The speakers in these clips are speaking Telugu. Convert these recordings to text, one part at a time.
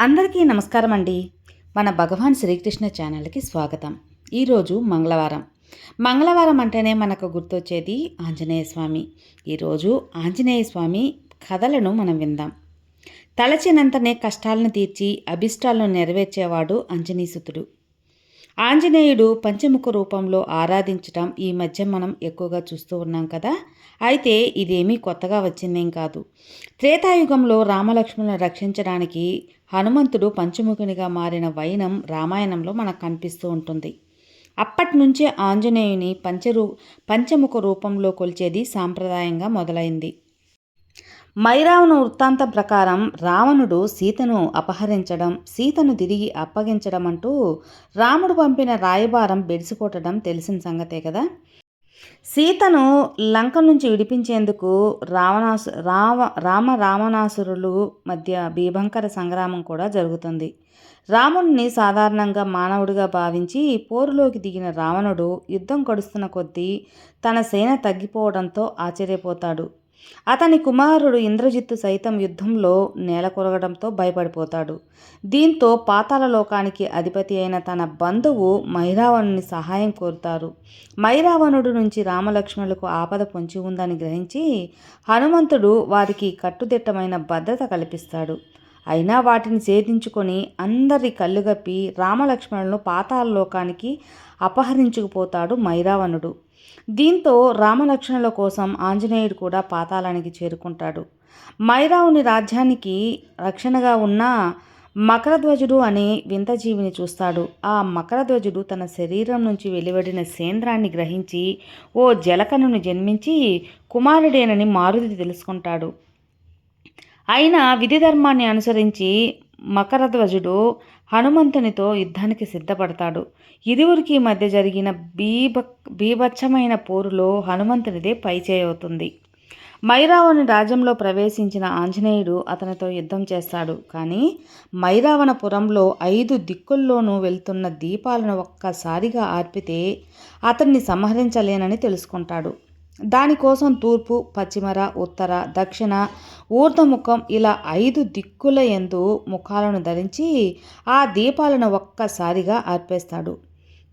అందరికీ నమస్కారం అండి. మన భగవాన్ శ్రీకృష్ణ ఛానల్కి స్వాగతం. ఈరోజు మంగళవారం. మంగళవారం అంటేనే మనకు గుర్తొచ్చేది ఆంజనేయ స్వామి. ఈరోజు ఆంజనేయ స్వామి కథలను మనం విందాం. తలచినంతనే కష్టాలను తీర్చి అభిష్టాలను నెరవేర్చేవాడు అంజనీసుతుడు. ఆంజనేయుడు పంచముఖ రూపంలో ఆరాధించటం ఈ మధ్య మనం ఎక్కువగా చూస్తూ ఉన్నాం కదా. అయితే ఇదేమీ కొత్తగా వచ్చిందేం కాదు. త్రేతాయుగంలో రామలక్ష్మణులను రక్షించడానికి హనుమంతుడు పంచముఖునిగా మారిన వైనం రామాయణంలో మనకు కనిపిస్తూ ఉంటుంది. అప్పటి నుంచే ఆంజనేయుని పంచరూ పంచముఖ రూపంలో కొలిచేది సాంప్రదాయంగా మొదలైంది. మైరావణ వృత్తాంతం ప్రకారం రావణుడు సీతను అపహరించడం సీతను తిరిగి అప్పగించడం అంటూ రాముడు పంపిన రాయబారం బెడిసికొట్టడం తెలిసిన సంగతే కదా? సీతను లంక నుంచి విడిపించేందుకు రావణాసు రావ రామ రావణాసురులు మధ్య భీభంకర సంగ్రామం కూడా జరుగుతుంది. రాముణ్ణి సాధారణంగా మానవుడిగా భావించి పోరులోకి దిగిన రావణుడు యుద్ధం గడుస్తున్న కొద్దీ తన సేన తగ్గిపోవడంతో ఆశ్చర్యపోతాడు. అతని కుమారుడు ఇంద్రజిత్తు సైతం యుద్ధంలో నేలకొరగడంతో భయపడిపోతాడు. దీంతో పాతాళలోకానికి అధిపతి అయిన తన బంధువు మైరావణుని సహాయం కోరుతారు. మైరావణుడు నుంచి రామలక్ష్మణులకు ఆపద పొంచి ఉందని గ్రహించి హనుమంతుడు వారికి కట్టుదిట్టమైన భద్రత కల్పిస్తాడు. అయినా వాటిని ఛేదించుకొని అందరి కళ్ళుగప్పి రామలక్ష్మణులను పాతాళలోకానికి అపహరించుకుపోతాడు మైరావణుడు. దీంతో రామలక్ష్మణుల కోసం ఆంజనేయుడు కూడా పాతాళానికి చేరుకుంటాడు. మైరావుని రాజ్యానికి రక్షణగా ఉన్న మకరధ్వజుడు అనే వింత జీవిని చూస్తాడు. ఆ మకరధ్వజుడు తన శరీరం నుంచి వెలువడిన సేంద్రాన్ని గ్రహించి ఓ జలకనుని జన్మించి కుమారుడేనని మారుతి తెలుసుకుంటాడు. అయినా విధి ధర్మాన్ని అనుసరించి మకరధ్వజుడు హనుమంతునితో యుద్ధానికి సిద్ధపడతాడు. ఇరువురికి మధ్య జరిగిన బీభ బీభత్సమైన పోరులో హనుమంతునిదే పైచేయవుతుంది మైరావణి రాజ్యంలో ప్రవేశించిన ఆంజనేయుడు అతనితో యుద్ధం చేస్తాడు. కానీ మైరావణపురంలో ఐదు దిక్కుల్లోనూ వెళ్తున్న దీపాలను ఒక్కసారిగా ఆర్పితే అతన్ని సంహరించలేనని తెలుసుకుంటాడు. దానికోసం తూర్పు పశ్చిమర ఉత్తర దక్షిణ ఊర్ధముఖం ఇలా ఐదు దిక్కుల ఎందు ముఖాలను ధరించి ఆ దీపాలను ఒక్కసారిగా ఆర్పేస్తాడు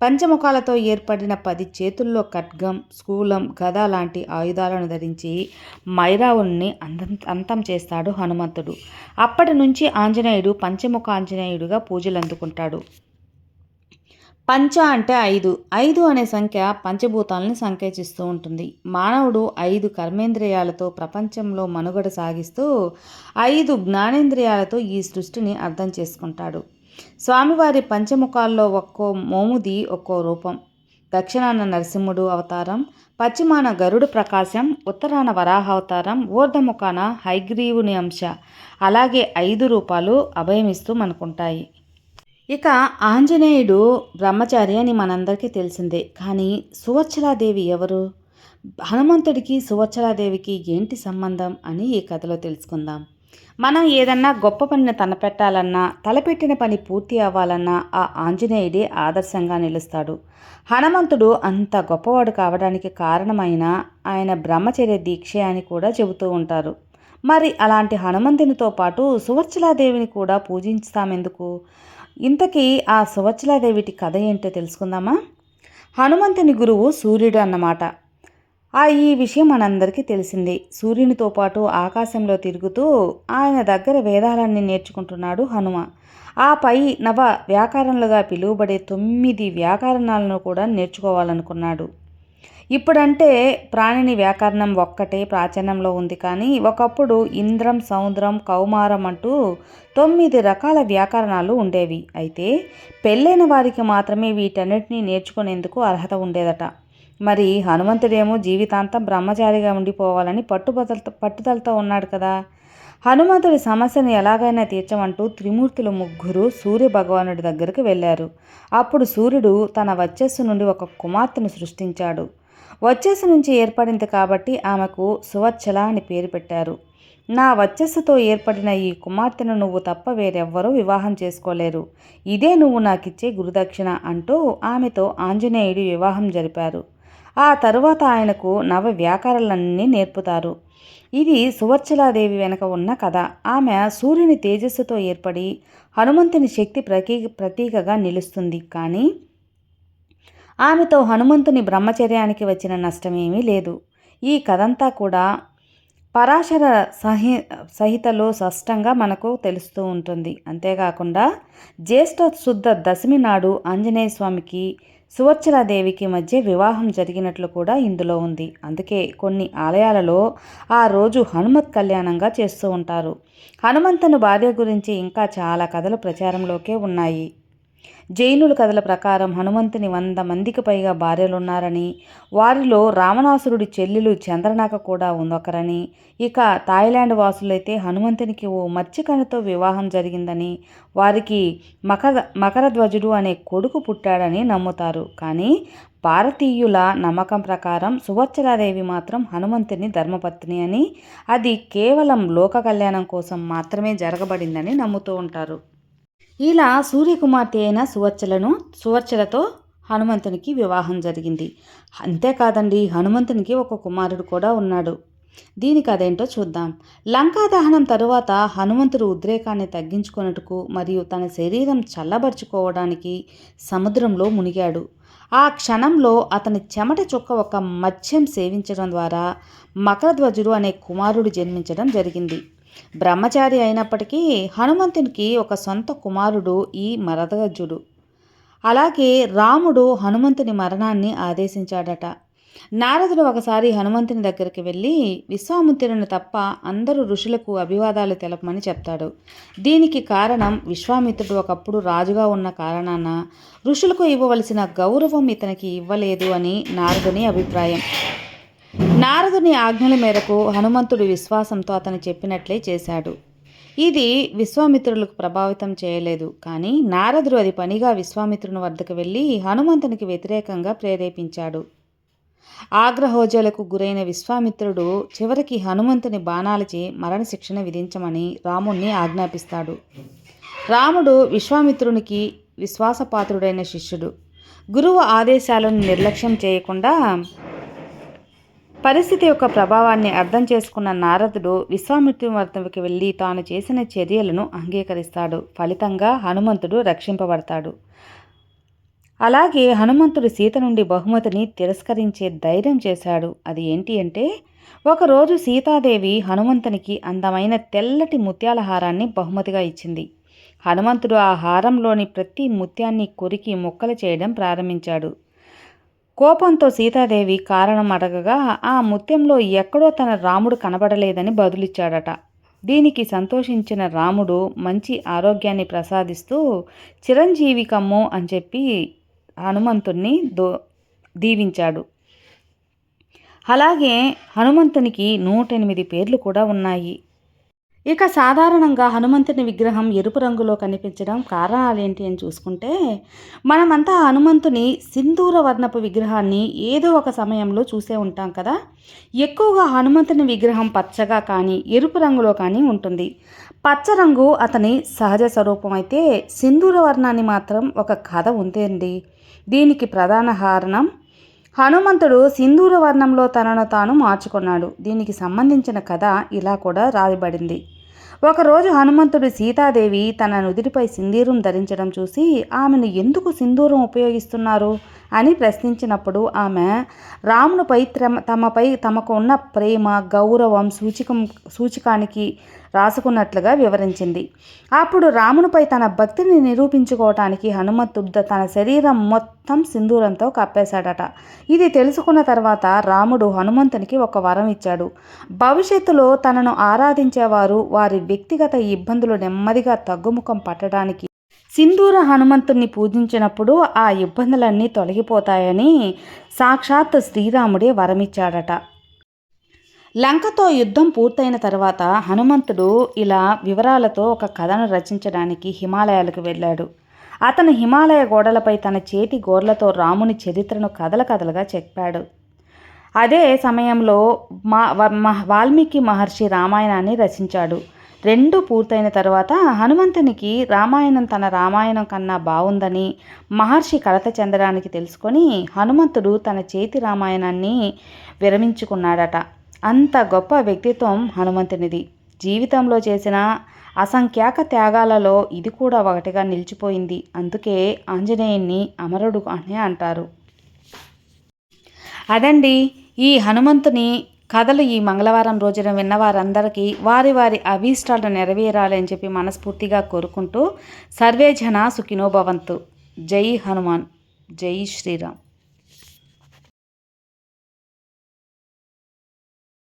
పంచముఖాలతో ఏర్పడిన పది చేతుల్లో ఖడ్గం స్కూలం గద లాంటి ఆయుధాలను ధరించి మైరావుని అంతం అంతం చేస్తాడు హనుమంతుడు. అప్పటి నుంచి ఆంజనేయుడు పంచముఖ ఆంజనేయుడుగా పూజలు అందుకుంటాడు పంచ అంటే ఐదు. ఐదు అనే సంఖ్య పంచభూతాలను సంకేతిస్తూ ఉంటుంది. మానవుడు ఐదు కర్మేంద్రియాలతో ప్రపంచంలో మనుగడ సాగిస్తూ ఐదు జ్ఞానేంద్రియాలతో ఈ సృష్టిని అర్థం చేసుకుంటాడు. స్వామివారి పంచముఖాల్లో ఒక్కో మోముది ఒక్కో రూపం. దక్షిణాన నరసింహుడు అవతారం పశ్చిమాన గరుడు ప్రకాశం ఉత్తరాన వరాహ అవతారం ఊర్ధముఖాన హైగ్రీవుని అంశ. అలాగే ఐదు రూపాలు అభయమిస్తూ మనకుంటాయి. ఇక ఆంజనేయుడు బ్రహ్మచారి అని మనందరికీ తెలిసిందే. కానీ సువచ్చలాదేవి ఎవరు? హనుమంతుడికి సువచ్చలాదేవికి ఏంటి సంబంధం అని ఈ కథలో తెలుసుకుందాం. మనం ఏదన్నా గొప్ప పనిని తలపెట్టాలన్నా తలపెట్టిన పని పూర్తి అవ్వాలన్నా ఆ ఆంజనేయుడే ఆదర్శంగా నిలుస్తాడు. హనుమంతుడు అంత గొప్పవాడు కావడానికి కారణమైన ఆయన బ్రహ్మచర్య దీక్ష అని కూడా చెబుతూ ఉంటారు. మరి అలాంటి హనుమంతునితో పాటు సువర్చలాదేవిని కూడా పూజిస్తామెందుకు ఇంతకీ ఆ సువచ్చలాదేవిటి కథ ఏంటో తెలుసుకుందామా? హనుమంతుని గురువు సూర్యుడు అన్నమాట. ఆ ఈ విషయం మనందరికీ తెలిసింది. సూర్యునితో పాటు ఆకాశంలో తిరుగుతూ ఆయన దగ్గర వేదాలన్నీ నేర్చుకుంటున్నాడు హనుమ. ఆ పై నవ వ్యాకరణలుగా పిలువబడే తొమ్మిది వ్యాకరణాలను కూడా నేర్చుకోవాలనుకున్నాడు. ఇప్పుడంటే ప్రాణిని వ్యాకరణం ఒక్కటే ప్రాచీనంలో ఉంది కానీ ఒకప్పుడు ఇంద్రం సముద్రం కౌమారం అంటూ తొమ్మిది రకాల వ్యాకరణాలు ఉండేవి. అయితే పెళ్ళైన వారికి మాత్రమే వీటన్నిటినీ నేర్చుకునేందుకు అర్హత ఉండేదట. మరి హనుమంతుడేమో జీవితాంతం బ్రహ్మచారిగా ఉండిపోవాలని పట్టుబదలతో పట్టుదలతో ఉన్నాడు కదా. హనుమంతుడి సమస్యను ఎలాగైనా తీర్చమంటూ త్రిమూర్తుల ముగ్గురు సూర్య భగవానుడి దగ్గరకు వెళ్ళారు. అప్పుడు సూర్యుడు తన వచ్చస్సు నుండి ఒక కుమార్తెను సృష్టించాడు. వచ్చస్సు నుంచి ఏర్పడింది కాబట్టి ఆమెకు సువచ్చల అని పేరు పెట్టారు. నా వచ్చస్సుతో ఏర్పడిన ఈ కుమార్తెను నువ్వు తప్ప వేరెవ్వరూ వివాహం చేసుకోలేరు. ఇదే నువ్వు నాకిచ్చే గురుదక్షిణ అంటూ ఆమెతో ఆంజనేయుడి వివాహం జరిపారు. ఆ తరువాత ఆయనకు నవ వ్యాకారాలన్నీ నేర్పుతారు. ఇది సువర్చలాదేవి వెనుక ఉన్న కథ. ఆమె సూర్యుని తేజస్సుతో ఏర్పడి హనుమంతుని శక్తి ప్రతీ ప్రతీకగా నిలుస్తుంది. కానీ ఆమెతో హనుమంతుని బ్రహ్మచర్యానికి వచ్చిన నష్టమేమీ లేదు. ఈ కథంతా కూడా పరాశర సహి సహితలో స్పష్టంగా మనకు తెలుస్తూ ఉంటుంది. అంతేకాకుండా జ్యేష్ఠ శుద్ధ దశమి నాడు ఆంజనేయ స్వామికి సువర్చలాదేవికి మధ్య వివాహం జరిగినట్లు కూడా ఇందులో ఉంది. అందుకే కొన్ని ఆలయాలలో ఆ రోజు హనుమత్ కళ్యాణంగా చేస్తూ ఉంటారు. హనుమంతుని భార్య గురించి ఇంకా చాలా కథలు ప్రచారంలోకే ఉన్నాయి. జైనుల కథల ప్రకారం హనుమంతుని వంద మందికి పైగా భార్యలున్నారని వారిలో రావణాసురుడి చెల్లెలు చంద్రనాక కూడా ఉందొకరని. ఇక థాయిలాండ్ వాసులైతే హనుమంతునికి ఓ మత్స్యకన్యతో వివాహం జరిగిందని వారికి మకర మకరధ్వజుడు అనే కొడుకు పుట్టాడని నమ్ముతారు. కానీ భారతీయుల నమ్మకం ప్రకారం సువచ్చలాదేవి మాత్రం హనుమంతుని ధర్మపత్ని అని అది కేవలం లోక కళ్యాణం కోసం మాత్రమే జరగబడిందని నమ్ముతూ ఉంటారు. ఇలా సూర్యకుమార్తె అయిన సువర్చలను సువర్చలతో హనుమంతునికి వివాహం జరిగింది. అంతేకాదండి హనుమంతునికి ఒక కుమారుడు కూడా ఉన్నాడు. దీనికి అదేంటో చూద్దాం. లంకా దహనం తరువాత హనుమంతుడు ఉద్రేకాన్ని తగ్గించుకొనుటకు మరియు తన శరీరం చల్లబరుచుకోవడానికి సముద్రంలో మునిగాడు. ఆ క్షణంలో అతని చెమట చుక్క ఒక మత్స్యం సేవించడం ద్వారా మకరధ్వజుడు అనే కుమారుడు జన్మించడం జరిగింది. బ్రహ్మచారి అయినప్పటికీ హనుమంతునికి ఒక సొంత కుమారుడు ఈ మరదగజుడు అలాగే రాముడు హనుమంతుని మరణాన్ని ఆదేశించాడట. నారదుడు ఒకసారి హనుమంతుని దగ్గరికి వెళ్ళి విశ్వామిత్రుని తప్ప అందరూ ఋషులకు అభివాదాలు తెలపమని చెప్తాడు. దీనికి కారణం విశ్వామిత్రుడు ఒకప్పుడు రాజుగా ఉన్న కారణాన ఋషులకు ఇవ్వవలసిన గౌరవం ఇతనికి ఇవ్వలేదు అని నారదుని అభిప్రాయం. నారదుని ఆజ్ఞల మేరకు హనుమంతుడు విశ్వాసంతో అతను చెప్పినట్లే చేశాడు. ఇది విశ్వామిత్రులకు ప్రభావితం చేయలేదు. కానీ నారదుడు అది పనిగా విశ్వామిత్రుని వద్దకు వెళ్ళి హనుమంతునికి వ్యతిరేకంగా ప్రేరేపించాడు. ఆగ్రహోజలకు గురైన విశ్వామిత్రుడు చివరికి హనుమంతుని బాణాలచే మరణశిక్షణ విధించమని రాముణ్ణి ఆజ్ఞాపిస్తాడు. రాముడు విశ్వామిత్రునికి విశ్వాసపాత్రుడైన శిష్యుడు. గురువు ఆదేశాలను నిర్లక్ష్యం చేయకుండా పరిస్థితి యొక్క ప్రభావాన్ని అర్థం చేసుకున్న నారదుడు విశ్వామిత్రుని వెళ్ళి తాను చేసిన చర్యలను అంగీకరిస్తాడు. ఫలితంగా హనుమంతుడు రక్షింపబడతాడు. అలాగే హనుమంతుడు సీత నుండి బహుమతిని తిరస్కరించే ధైర్యం చేశాడు. అది ఏంటి అంటే ఒకరోజు సీతాదేవి హనుమంతునికి అందమైన తెల్లటి ముత్యాల హారాన్ని బహుమతిగా ఇచ్చింది. హనుమంతుడు ఆ హారంలోని ప్రతి ముత్యాన్ని కొరికి ముక్కలు చేయడం ప్రారంభించాడు. కోపంతో సీతాదేవి కారణం అడగగా ఆ ముత్యంలో ఎక్కడో తన రాముడు కనబడలేదని బదులిచ్చాడట. దీనికి సంతోషించిన రాముడు మంచి ఆరోగ్యాన్ని ప్రసాదిస్తూ చిరంజీవికమ్ము అని చెప్పి హనుమంతుణ్ణి దో దీవించాడు. అలాగే హనుమంతునికి నూట ఎనిమిది పేర్లు కూడా ఉన్నాయి. ఇక సాధారణంగా హనుమంతుని విగ్రహం ఎరుపు రంగులో కనిపించడం కారణాలు ఏంటి అని చూసుకుంటే మనమంతా హనుమంతుని సింధూర వర్ణపు విగ్రహాన్ని ఏదో ఒక సమయంలో చూసే ఉంటాం కదా. ఎక్కువగా హనుమంతుని విగ్రహం పచ్చగా కానీ ఎరుపు రంగులో కానీ ఉంటుంది. పచ్చ రంగు అతని సహజ స్వరూపం అయితే సింధూర వర్ణాన్ని మాత్రం ఒక కథ ఉందండి దీనికి ప్రధాన కారణం హనుమంతుడు సింధూర వర్ణంలో తనను తాను మార్చుకున్నాడు. దీనికి సంబంధించిన కథ ఇలా కూడా రాయబడింది. ఒకరోజు హనుమంతుడు సీతాదేవి తన నుదిరిపై సింధూరం ధరించడం చూసి ఆమెను ఎందుకు సింధూరం ఉపయోగిస్తున్నారు? అని ప్రశ్నించినప్పుడు ఆమె రామునిపై తమపై తమకు ఉన్న ప్రేమ గౌరవం సూచికం సూచికానికి రాసుకున్నట్లుగా వివరించింది. అప్పుడు రామునిపై తన భక్తిని నిరూపించుకోవటానికి హనుమంతుడు తన శరీరం మొత్తం సింధూరంతో కప్పేశాడట. ఇది తెలుసుకున్న తర్వాత రాముడు హనుమంతునికి ఒక వరం ఇచ్చాడు. భవిష్యత్తులో తనను ఆరాధించేవారు వారి వ్యక్తిగత ఇబ్బందులు నెమ్మదిగా తగ్గుముఖం పట్టడానికి. సింధూర హనుమంతుణ్ణి పూజించినప్పుడు ఆ ఇబ్బందులన్నీ తొలగిపోతాయని సాక్షాత్ శ్రీరాముడే వరమిచ్చాడట. లంకతో యుద్ధం పూర్తయిన తర్వాత హనుమంతుడు ఇలా వివరాలతో ఒక కథను రచించడానికి హిమాలయాలకు వెళ్ళాడు. అతను హిమాలయ గోడలపై తన చేతి గోర్లతో రాముని చరిత్రను కథల కథలుగా చెప్పాడు. అదే సమయంలో మా వాల్మీకి మహర్షి రామాయణాన్ని రచించాడు. రెండు పూర్తయిన తర్వాత హనుమంతునికి రామాయణం తన రామాయణం కన్నా బాగుందని మహర్షి కలత చెందడానికి తెలుసుకొని హనుమంతుడు తన చేతి రామాయణాన్ని విరమించుకున్నాడట. అంత గొప్ప వ్యక్తిత్వం హనుమంతునిది. జీవితంలో చేసిన అసంఖ్యాక త్యాగాలలో ఇది కూడా ఒకటిగా నిలిచిపోయింది. అందుకే ఆంజనేయుణ్ణి అమరుడు అని అంటారు. అదండి ఈ హనుమంతుని కథలు ఈ మంగళవారం రోజున విన్న వారందరికీ వారి వారి అభీష్టాలు నెరవేరాలని చెప్పి మనస్ఫూర్తిగా కోరుకుంటూ సర్వే జన సుఖినోభవంతు జై హనుమాన్. జై శ్రీరామ్.